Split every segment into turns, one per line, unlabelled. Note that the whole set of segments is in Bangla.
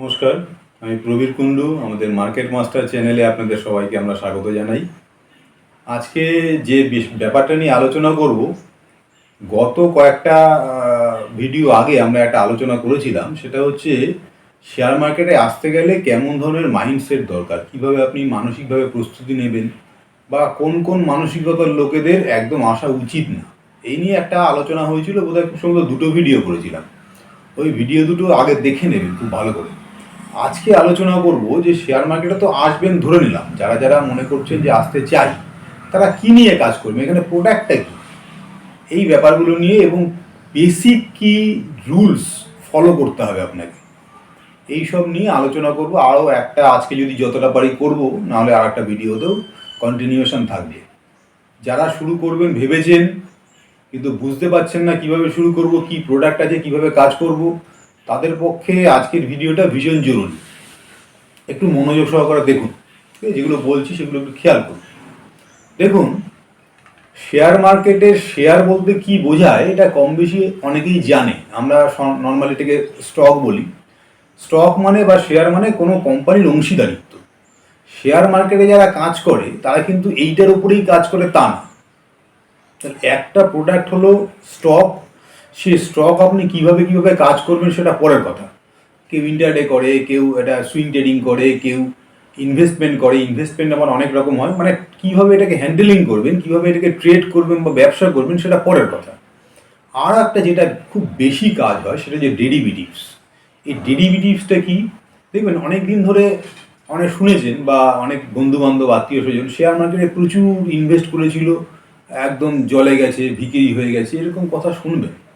নমস্কার, আমি প্রবীর কুণ্ডু, আমাদের মার্কেট মাস্টার চ্যানেলে আপনাদের সবাইকে আমরা স্বাগত জানাই। আজকে যে ব্যাপারটা নিয়ে আলোচনা করব, গত কয়েকটা ভিডিও আগে আমরা একটা আলোচনা করেছিলাম, সেটা হচ্ছে শেয়ার মার্কেটে আসতে গেলে কেমন ধরনের মাইন্ডসেট দরকার? কীভাবে আপনি মানসিকভাবে প্রস্তুতি নেবেন? বা কোন কোন মানসিকতার লোকেদের একদম আসা উচিত না? এই নিয়ে একটা আলোচনা হয়েছিল, বোধহয় খুব সম্ভবত দুটো ভিডিও করেছিলাম। ওই ভিডিও দুটো আগে দেখে নেবেন, খুব ভালো করে। আজকে আলোচনা করব যে শেয়ার মার্কেটে তো আসবেন ধরে নিলাম। যারা যারা মনে করছেন যে আসতে চাই, তারা কি নিয়ে কাজ করবে? এখানে প্রোডাক্টটা কি? এই ব্যাপারগুলো নিয়ে এবং বেসিক কি রুলস ফলো করতে হবে আপনাকে। এই সব নিয়ে আলোচনা করব। আরও একটা আজকে যদি যতটা পারি করব, নাহলে আর একটা ভিডিওতেও কন্টিনিউশন থাকবে। যারা শুরু করবেন ভেবেছেন, কিন্তু বুঝতে পারছেন না কীভাবে শুরু করব, কি প্রোডাক্ট আছে, কীভাবে কাজ করব তাদের পক্ষে আজকের ভিডিওটা ভীষণ জরুরি। একটু মনোযোগ সহকারে দেখুন? যেগুলো বলছি সেগুলো একটু খেয়াল করুন। দেখুন, শেয়ার মার্কেটের শেয়ার বলতে কি বোঝায়, এটা কম বেশি অনেকেই জানে। আমরা নর্মালি এটাকে স্টক বলি। স্টক মানে বা শেয়ার মানে কোনো কোম্পানির অংশীদারিত্ব। শেয়ার মার্কেটে যারা কাজ করে, তারা কিন্তু এইটার উপরেই কাজ করে তা না। একটা প্রোডাক্ট হলো স্টক সে স্টক আপনি কীভাবে কীভাবে কাজ করবেন সেটা পরের কথা। কেউ ইন্টারডে করে, কেউ এটা সুইং ট্রেডিং করে, কেউ ইনভেস্টমেন্ট করে। ইনভেস্টমেন্ট আমার অনেক রকম হয়। মানে কীভাবে এটাকে হ্যান্ডেলিং করবেন, কীভাবে এটাকে ট্রেড করবেন বা ব্যবসা করবেন সেটা পরের কথা। আর একটা যেটা খুব বেশি কাজ হয় সেটা যে ডেরিভেটিভস এই ডেরিভেটিভসটা কি? দেখবেন অনেক দিন ধরে অনেক শুনেছেন বা অনেক বন্ধু বান্ধব আত্মীয় স্বজন শেয়ার মার্কেটে প্রচুর ইনভেস্ট করেছিল। একদম জলে গেছে, ভিকিরি হয়ে গেছে, এরকম কথা শুনবেন।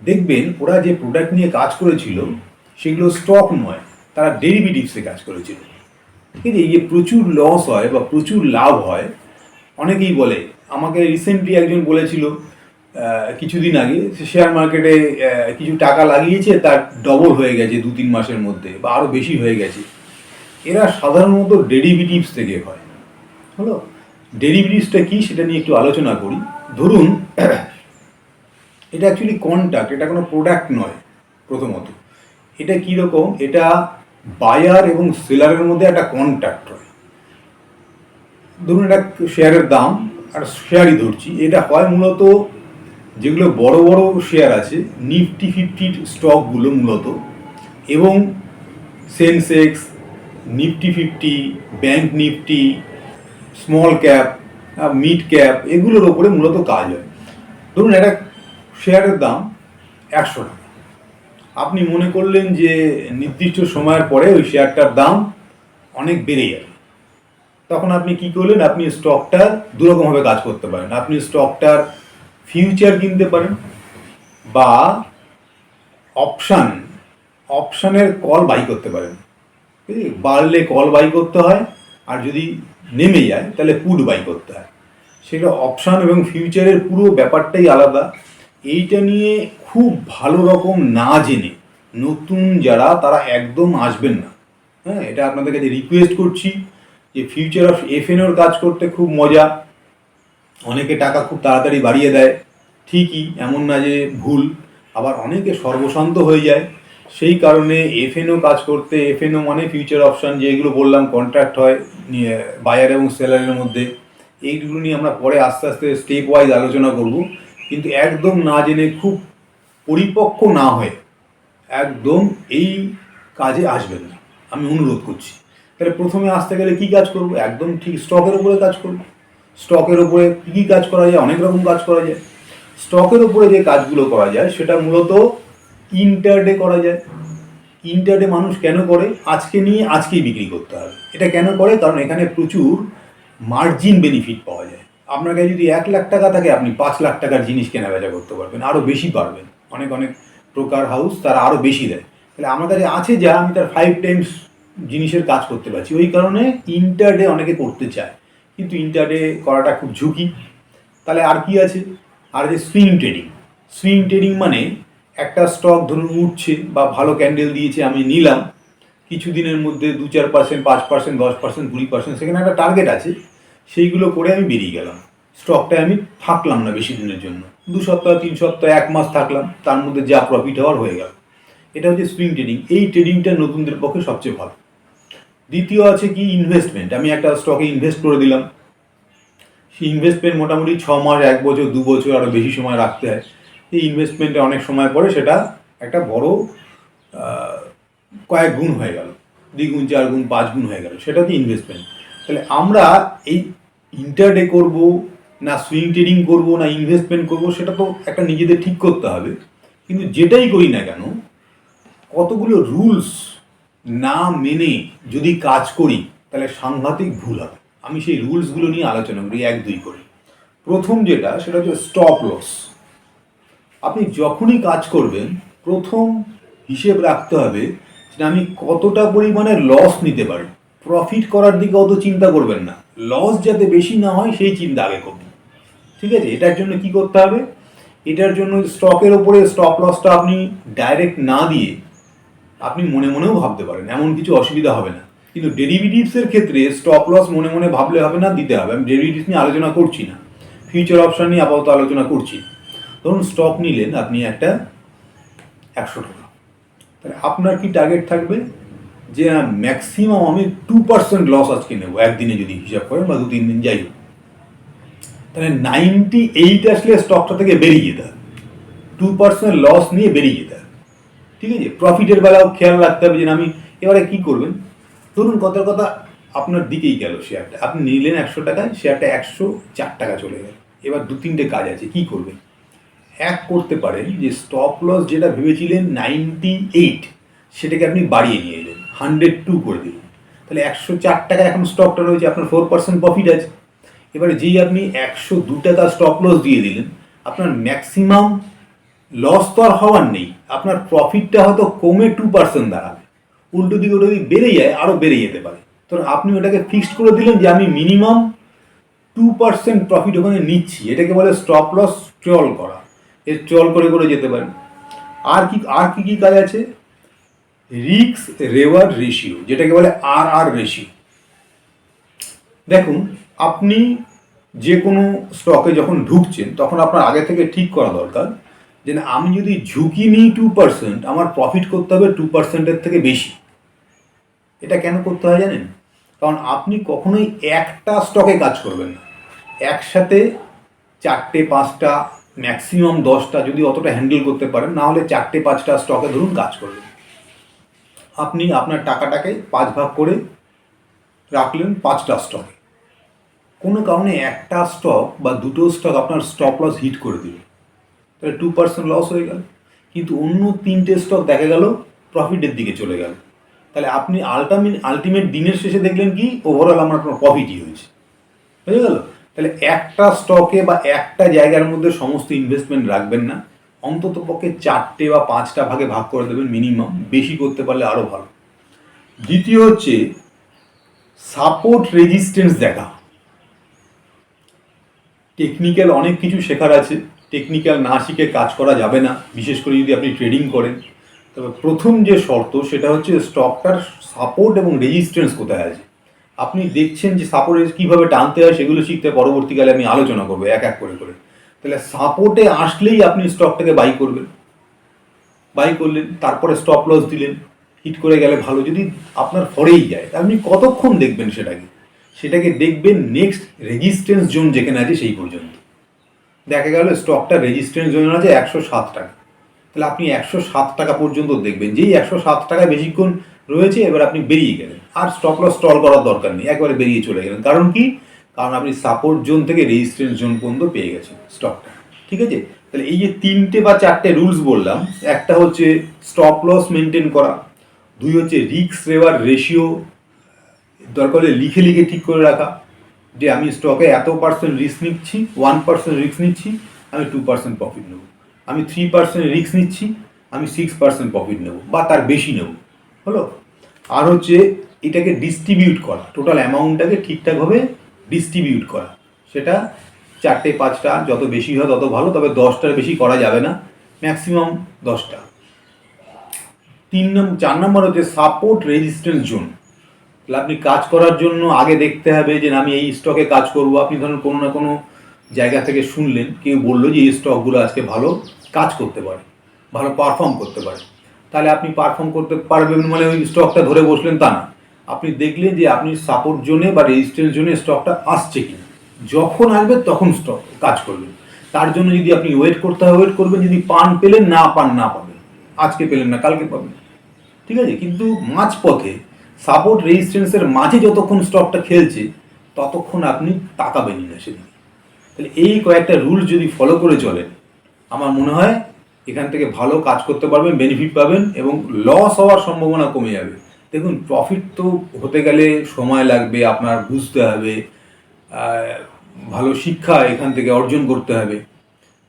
দেখবেন ওরা যে প্রোডাক্ট নিয়ে কাজ করেছিল, সেগুলো স্টক নয়, তারা ডেরিভেটিভসে কাজ করেছিল। ঠিক আছে যে প্রচুর লস হয় বা প্রচুর লাভ হয়, অনেকেই বলে, আমাকে রিসেন্টলি একজন বলেছিল কিছুদিন আগে শেয়ার মার্কেটে কিছু টাকা লাগিয়েছে, তার ডবল হয়ে গেছে দু তিন মাসের মধ্যে, বা আরও বেশি হয়ে গেছে। এরা সাধারণত ডেরিভেটিভস থেকে হয়। হলো? ডেরিভেটিভসটা কি সেটা নিয়ে একটু আলোচনা করি। ধরুন এটা অ্যাকচুয়ালি কন্ট্যাক্ট এটা কোনো প্রোডাক্ট নয়, প্রথমত। এটা কীরকম? এটা বায়ার এবং সেলারের মধ্যে একটা কন্ট্যাক্ট হয়। ধরুন এটা শেয়ারের দাম, আর শেয়ারই ধরছি। এটা হয় মূলত যেগুলো বড় বড় শেয়ার আছে নিফটি ফিফটির স্টকগুলো মূলত। এবং Sensex Nifty fifty bank Nifty small cap mid cap এগুলোর ওপরে মূলত কাজ হয়। ধরুন একটা শেয়ারের দাম একশো টাকা। আপনি মনে করলেন যে নির্দিষ্ট সময়ের পরে ওই শেয়ারটার দাম অনেক বেড়ে যাবে। তখন আপনি কি করলেন? আপনি স্টকটার দুরকমভাবে কাজ করতে পারেন। আপনি স্টকটার ফিউচার কিনতে পারেন বা অপশান, অপশানের কল বাই করতে পারেন। বাড়লে কল বাই করতে হয়, আর যদি নেমে যায়, তাহলে পুট বাই করতে হয়। সেটা অপশান এবং ফিউচারের পুরো ব্যাপারটাই আলাদা। এইটা নিয়ে খুব ভালো রকম না জেনে নতুন যারা, তারা একদম আসবেন না। হ্যাঁ এটা আপনাদের কাছে রিকোয়েস্ট করছি যে ফিউচার অফ এফএনওর কাজ করতে খুব মজা। অনেকে টাকা খুব তাড়াতাড়ি বাড়িয়ে দেয়। ঠিকই, এমন না যে ভুল, আবার অনেকে সর্বশান্ত হয়ে যায়। সেই কারণে এফএনও কাজ করতে এফএনও মানে ফিউচার অপশান যেগুলো বললাম কন্ট্রাক্ট হয় বায়ার এবং সেলারের মধ্যে। এইগুলো নিয়ে আমরা পরে আস্তে আস্তে স্টেপ ওয়াইজ আলোচনা করব। কিন্তু একদম না জেনে খুব পরিপক্ক না হয়ে একদম এই কাজে আসবেন না। আমি অনুরোধ করছি। তাহলে প্রথমে আসতে গেলে কি কাজ করব? একদম ঠিক স্টকের উপরে কাজ করব। স্টকের উপরে কী কী কাজ করা যায়? অনেক রকম কাজ করা যায়। স্টকের উপরে যে কাজগুলো করা যায়, সেটা মূলত ইন্টারডে করা যায়। ইন্টারডে মানুষ কেন করে? আজকে নিয়ে আজকেই বিক্রি করতে হবে। এটা কেন করে? কারণ এখানে প্রচুর মার্জিন বেনিফিট পাওয়া যায়। আপনার কাছে যদি এক লাখ টাকা থাকে, আপনি পাঁচ লাখ টাকার জিনিস কেনা বেচা করতে পারবেন আরও বেশি পারবেন। অনেক অনেক প্রকার হাউস তারা আরও বেশি দেয়। তাহলে আমার কাছে আছে যা আমি তার ফাইভ টাইমস জিনিসের কাজ করতে পারছি। ওই কারণে ইন্টারডে অনেকে করতে চায়। কিন্তু ইন্টারডে করাটা খুব ঝুঁকি। তাহলে আর কি আছে? আর যে সুইং ট্রেডিং সুইং ট্রেডিং মানে একটা স্টক ধরুন উঠছে বা ভালো ক্যান্ডেল দিয়েছে, আমি নিলাম। কিছু দিনের মধ্যে দু চার পার্সেন্ট পাঁচ পার্সেন্ট দশ পার্সেন্ট কুড়ি পার্সেন্ট সেখানে একটা টার্গেট আছে। সেইগুলো করে আমি বেরিয়ে গেলাম। স্টকটায় আমি থাকলাম না বেশি দিনের জন্য। দু সপ্তাহ, তিন সপ্তাহ, এক মাস থাকলাম। তার মধ্যে যা প্রফিট হওয়ার হয়ে গেল। এটা হচ্ছে সুইং ট্রেডিং এই ট্রেডিংটা নতুনদের পক্ষে সবচেয়ে ভালো। দ্বিতীয় আছে কি? ইনভেস্টমেন্ট আমি একটা স্টকে ইনভেস্ট করে দিলাম। সেই ইনভেস্টমেন্ট মোটামুটি ছ মাস, এক বছর, দু বছর আরও বেশি সময় রাখতে হয়। এই ইনভেস্টমেন্টে অনেক সময় পরে সেটা একটা বড় কয়েক গুণ হয়ে গেল। দ্বিগুণ চার গুণ, পাঁচ গুণ হয়ে গেল। সেটা হচ্ছে ইনভেস্টমেন্ট তাহলে আমরা এই ইন্টারডে করব, না সুইং ট্রেডিং করব, না ইনভেস্টমেন্ট করব, সেটা তো একটা নিজেদের ঠিক করতে হবে। কিন্তু যেটাই করি না কেন, কতগুলো রুলস না মেনে যদি কাজ করি, তাহলে সাংঘাতিক ভুল হবে। আমি সেই রুলসগুলো নিয়ে আলোচনা করি, এক দুই করে। প্রথম যেটা, সেটা হচ্ছে স্টপ লস আপনি যখনই কাজ করবেন, প্রথম হিসেব রাখতে হবে যে আমি কতটা পরিমাণে লস নিতে পারি। প্রফিট করার দিকে অত চিন্তা করবেন না। লস যাতে বেশি না হয়, সেই চিন্তা আগে করবেন ঠিক আছে? এটার জন্য কি করতে হবে? এটার জন্য স্টকের ওপরে স্টপ লসটা আপনি ডাইরেক্ট না দিয়ে আপনি মনে মনেও ভাবতে পারেন। এমন কিছু অসুবিধা হবে না। কিন্তু ডেরিভেটিভসের ক্ষেত্রে স্টপ লস মনে মনে ভাবলে হবে না, দিতে হবে। আমি ডেরিভেটিভস নিয়ে আলোচনা করছি না। ফিউচার অপশন নিয়ে আপাতত আলোচনা করছি ধরুন স্টক নিলেন, আপনি একটা একশো টাকা। তাহলে আপনার কি টার্গেট থাকবে? যে ম্যাক্সিমাম আমি টু পার্সেন্ট লস আজকে নেব, একদিনে যদি হিসাব করেন বা দু তিন দিন, যাই হোক। তাহলে নাইনটি এইট আসলে স্টকটা থেকে বেরিয়ে যেতে টু পার্সেন্ট লস নিয়ে বেরিয়ে যেতে ঠিক আছে? প্রফিটের বেলাও খেয়াল রাখতে হবে যে আমি এবারে কি করবেন? ধরুন, কথার কথা, আপনার দিকেই গেল শেয়ারটা আপনি নিলেন একশো টাকায় শেয়ারটা একশো চার টাকা চলে গেল। এবার দু তিনটে কাজ আছে, কি করবেন? এক করতে পারেন যে স্টপ লস যেটা ভেবেছিলেন নাইনটি এইট সেটাকে আপনি বাড়িয়ে নিয়ে হান্ড্রেড টু করে দিলেন। তাহলে একশো চার টাকা এখন স্টকটা রয়েছে, আপনার ফোর পার্সেন্ট প্রফিট আছে। এবারে যেই আপনি একশো দু টাকা স্টপ লস দিয়ে দিলেন, আপনার ম্যাক্সিমাম লস তো আর হওয়ার নেই, আপনার প্রফিটটা হয়তো কমে টু পার্সেন্ট দাঁড়াবে। উল্টো দিকে ওটা যদি বেড়ে যায় আরও বেড়ে যেতে পারে। তো আপনি ওটাকে ফিক্সড করে দিলেন যে আমি মিনিমাম টু পার্সেন্ট প্রফিট ওখানে নিচ্ছি, এটাকে বলে স্টপ লস ট্রল করা। এর ট্রল করে করে যেতে পারেন। আর কি আর কি কী কাজ আছে? রিক্স রেওয়ার্ড রেশিও, যেটাকে বলে আর আর রেশিও। দেখুন, আপনি যে কোনো স্টকে যখন ঢুকছেন, তখন আপনার আগে থেকে ঠিক করা দরকার যে আমি যদি ঝুঁকি নিই টু পার্সেন্ট আমার প্রফিট করতে হবে টু পার্সেন্টের থেকে বেশি। এটা কেন করতে হয় জানেন? কারণ আপনি কখনোই একটা স্টকে কাজ করবেন না। একসাথে চারটে, পাঁচটা ম্যাক্সিমাম দশটা যদি অতটা হ্যান্ডেল করতে পারেন, না হলে চারটে, পাঁচটা স্টকে ধরুন কাজ করবেন। আপনি আপনার টাকাটাকে পাঁচ ভাগ করে রাখলেন পাঁচটা স্টকে কোনো কারণে একটা স্টক বা দুটো স্টক আপনার স্টপ লস হিট করে দিল। তাহলে টু পার্সেন্ট লস হয়ে গেল। কিন্তু অন্য তিনটে স্টক দেখা গেল প্রফিটের দিকে চলে গেল। তাহলে আপনি আলটামিট আলটিমেট দিনের শেষে দেখলেন কি ওভারঅল আমার আপনার প্রফিটই হয়েছে। বুঝে গেল? তাহলে একটা স্টকে বা একটা জায়গার মধ্যে সমস্ত ইনভেস্টমেন্ট রাখবেন না। অন্তত পক্ষে চারটে বা পাঁচটা ভাগে ভাগ করে দেবেন মিনিমাম বেশি করতে পারলে আরও ভালো। দ্বিতীয় হচ্ছে সাপোর্ট রেজিস্ট্যান্স দেখা। টেকনিক্যাল অনেক কিছু শেখার আছে টেকনিক্যাল না শিখে কাজ করা যাবে না, বিশেষ করে যদি আপনি ট্রেডিং করেন। তবে প্রথম যে শর্ত, সেটা হচ্ছে স্টকটার সাপোর্ট এবং রেজিস্ট্যান্স কোথায় আছে। আপনি দেখছেন যে সাপোর্টে কীভাবে টানতে হয়, সেগুলো শিখতে পরবর্তীকালে আমি আলোচনা করব, এক এক করে করে। তাহলে সাপোর্টে আসলেই আপনি স্টকটাকে বাই করবেন। বাই করলেন, তারপরে স্টপ লস দিলেন হিট করে গেলে ভালো। যদি আপনার ফরেই যায় আপনি কতক্ষণ দেখবেন সেটাকে? সেটাকে দেখবেন নেক্সট রেজিস্ট্যান্স জোন যেখানে আছে সেই পর্যন্ত। দেখা গেল স্টকটা রেজিস্ট্যান্স জোন আছে একশো সাত টাকা। তাহলে আপনি একশো সাত টাকা পর্যন্ত দেখবেন। যেই একশো সাত টাকা বেশিক্ষণ রয়েছে, এবার আপনি বেরিয়ে গেলেন। আর স্টপ লস স্টল করার দরকার নেই। একবারে বেরিয়ে চলে গেলেন। কারণ কি? কারণ আপনি সাপোর্ট জোন থেকে রেজিস্ট্যান্স জোন পর্যন্ত পেয়ে গেছেন স্টকটা ঠিক আছে? তাহলে এই যে তিনটে বা চারটে রুলস বললাম, একটা হচ্ছে স্টপ লস মেনটেন করা, দুই হচ্ছে রিক্স রেওয়ার রেশিও দরকার হলে লিখে লিখে ঠিক করে রাখা, যে আমি স্টকে এত পার্সেন্ট রিস্ক নিচ্ছি ওয়ান পার্সেন্ট রিস্ক নিচ্ছি, আমি টু পার্সেন্ট প্রফিট নেব। আমি থ্রি পার্সেন্ট রিস্ক নিচ্ছি, আমি সিক্স পার্সেন্ট প্রফিট নেব, বা তার বেশি নেব। হলো? আর হচ্ছে এটাকে ডিস্ট্রিবিউট করা টোটাল অ্যামাউন্টটাকে ঠিকঠাকভাবে ডিস্ট্রিবিউট করা। সেটা চারটে, পাঁচটা, যত বেশি হয় তত ভালো, তবে দশটার বেশি করা যাবে না ম্যাক্সিমাম দশটা। তিন নম্বর চার নম্বর হচ্ছে সাপোর্ট রেজিস্ট্যান্স জোন তাহলে আপনি কাজ করার জন্য আগে দেখতে হবে যে, আমি এই স্টকে কাজ করব। আপনি ধরুন কোনো না কোনো জায়গা থেকে শুনলেন, কেউ বলল যে, এই স্টকগুলো আজকে ভালো কাজ করতে পারে, ভালো পারফর্ম করতে পারে। তাহলে আপনি পারফর্ম করতে পারবেন মানে ওই স্টকটা ধরে বসলেন তা না। আপনি দেখলেন যে আপনি সাপোর্ট জোনে বা রেজিস্ট্যান্স জোনে স্টকটা আসছে কি যখন আসবে তখন স্টক কাজ করবেন তার জন্য যদি আপনি ওয়েট করতে হয় ওয়েট করবেন। যদি পান পেলেন, না পান, না পাবেন। আজকে পেলেন না, কালকে পাবেন। ঠিক আছে? কিন্তু মাঝপথে সাপোর্ট রেজিস্ট্যান্সের মাঝে যতক্ষণ স্টকটা খেলছে, ততক্ষণ আপনি তাকাবেনই না সেদিকে। তাহলে এই কয়েকটা রুল যদি ফলো করে চলেন আমার মনে হয় এখান থেকে ভালো কাজ করতে পারবেন বেনিফিট পাবেন এবং লস হওয়ার সম্ভাবনা কমে যাবে। দেখুন প্রফিট তো হতে গেলে সময় লাগবে, আপনার বুঝতে হবে ভালো শিক্ষা এখান থেকে অর্জন করতে হবে।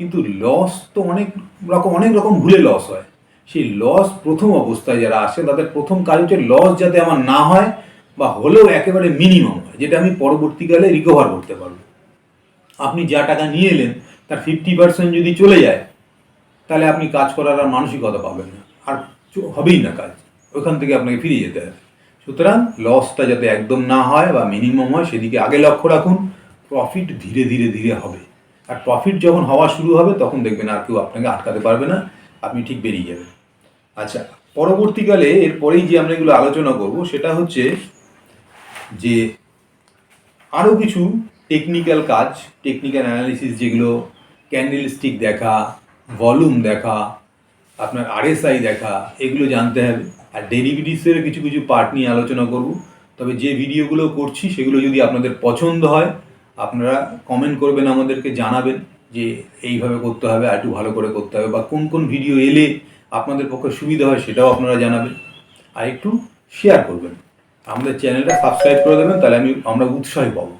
কিন্তু লস তো অনেক রকম অনেক রকম ভুলে লস হয়। সেই লস প্রথম অবস্থায় যারা আসে, তাদের প্রথম কাজ হচ্ছে লস যাতে আমার না হয় বা হলেও একেবারে মিনিমাম হয়, যেটা আমি পরবর্তীকালে রিকভার করতে পারব। আপনি যা টাকা নিয়ে এলেন, তার ফিফটি পার্সেন্ট যদি চলে যায়, তাহলে আপনি কাজ করার আর মানসিকতা পাবেন না। আর হবেই না কাজ। ওখান থেকে আপনাকে ফিরে যেতে হবে। সুতরাং লসটা যাতে একদম না হয় বা মিনিমাম হয়, সেদিকে আগে লক্ষ্য রাখুন প্রফিট ধীরে ধীরে ধীরে হবে। আর প্রফিট যখন হওয়া শুরু হবে, তখন দেখবেন আর কেউ আপনাকে আটকাতে পারবে না, আপনি ঠিক বেরিয়ে যাবেন। আচ্ছা পরবর্তীকালে এরপরেই যে আমরা এগুলো আলোচনা করব, সেটা হচ্ছে যে আরও কিছু টেকনিক্যাল কাজ টেকনিক্যাল অ্যানালিসিস যেগুলো ক্যান্ডেল স্টিক দেখা ভলিউম দেখা, আপনার আরএসআই দেখা, এগুলো জানতে হবে। আর ডেরিভেটিভসের কিছু কিছু পার্ট নিয়ে আলোচনা করব। তবে যে ভিডিওগুলো করছি, সেগুলো যদি আপনাদের পছন্দ হয়, আপনারা কমেন্ট করবেন, আমাদেরকে জানাবেন যে এইভাবে করতে হবে, আর একটু ভালো করে করতে হবে, বা কোন কোন ভিডিও এলে আপনাদের পক্ষে সুবিধা হয়, সেটাও আপনারা জানাবেন। আর একটু শেয়ার করবেন। আমাদের চ্যানেলটা সাবস্ক্রাইব করে দেবেন, তাহলে আমি, আমরা উৎসাহী পাবো।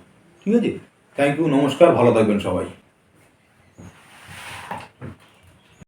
ঠিক আছে? থ্যাংক ইউ নমস্কার, ভালো থাকবেন সবাই।